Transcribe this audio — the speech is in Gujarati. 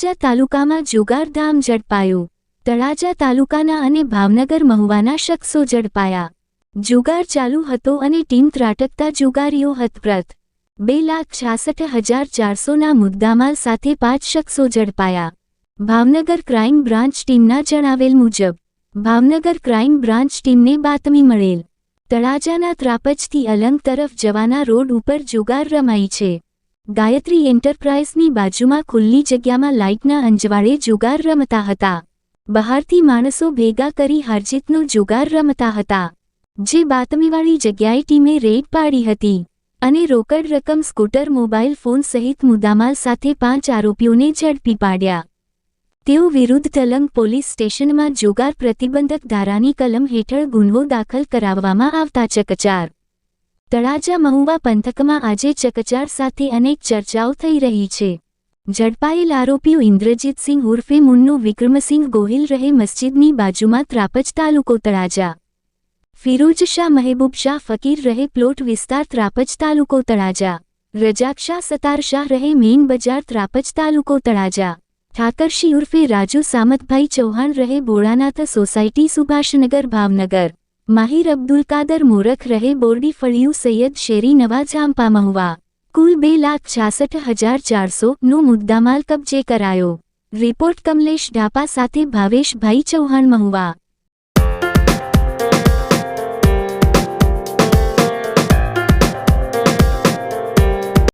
તળાજા તાલુકામાં જુગારધામ ઝડપાયો. તળાજા તાલુકાના અને ભાવનગર મહુવાના શખ્સો ઝડપાયા. જુગાર ચાલુ હતો અને ટીમ ત્રાટકતા જુગારીઓ હતપ્રત બે લાખ છાસઠ હજાર ચારસોના મુદ્દામાલ સાથે પાંચ શખ્સો ઝડપાયા. ભાવનગર ક્રાઇમ બ્રાન્ચ ટીમના જણાવેલ મુજબ, ભાવનગર ક્રાઇમ બ્રાન્ચ ટીમને બાતમી મળેલ. તળાજાના ત્રાપજથી અલંગ તરફ જવાના રોડ ઉપર જુગાર રમાઈ છે. ગાયત્રી એન્ટરપ્રાઇઝની બાજુમાં ખુલ્લી જગ્યામાં લાઇટના અંજવાળે જુગાર રમતા હતા. બહારથી માણસો ભેગા કરી હારજીતનો જુગાર રમતા હતા. જે બાતમીવાળી જગ્યાએ ટીમે રેડ પાડી હતી. અને રોકડ રકમ, સ્કૂટર મોબાઈલ ફોન સહિત મુદ્દામાલ સાથે પાંચ આરોપીઓને ઝડપી પાડ્યા. તેઓ વિરુદ્ધ તલંગ પોલીસ સ્ટેશનમાં જુગાર પ્રતિબંધક ધારાની કલમ હેઠળ ગુન્હો દાખલ કરાવવામાં આવતા ચકચાર. તળાજા મહુવા પંથકમાં આજે ચકચાર સાથે અનેક ચર્ચાઓ થઈ રહી છે. ઝડપાયેલ આરોપીઓ ઇન્દ્રજીતસિંહ ઉર્ફે મુન્નુ વિક્રમસિંહ ગોહિલ રહે મસ્જિદની બાજુમાં ત્રાપજ તાલુકો તળાજા. ફિરોજ શાહ મહેબૂબ શાહ ફકીર રહે પ્લોટ વિસ્તાર ત્રાપજ તાલુકો તળાજા. રજાક શાહ સતાર શાહ રહે મેઇન બજાર ત્રાપજ તાલુકો તળાજા. ઠાકરશી ઉર્ફે રાજુ સામતભાઈ ચૌહાણ રહે ભોળાનાથ સોસાયટી સુભાષનગર ભાવનગર. માહિર અબ્દુલ કાદર મોરખ રહે બોરડી ફળિયું સૈયદ શેરી નવા જામપા મહુવા કુલ બે લાખ છાસઠ હજાર ચારસો નો મુદ્દામાલ કબજે કરાયો. રિપોર્ટ કમલેશ ઢાપા સાથે ભાવેશભાઈ ચૌહાણ મહુવા.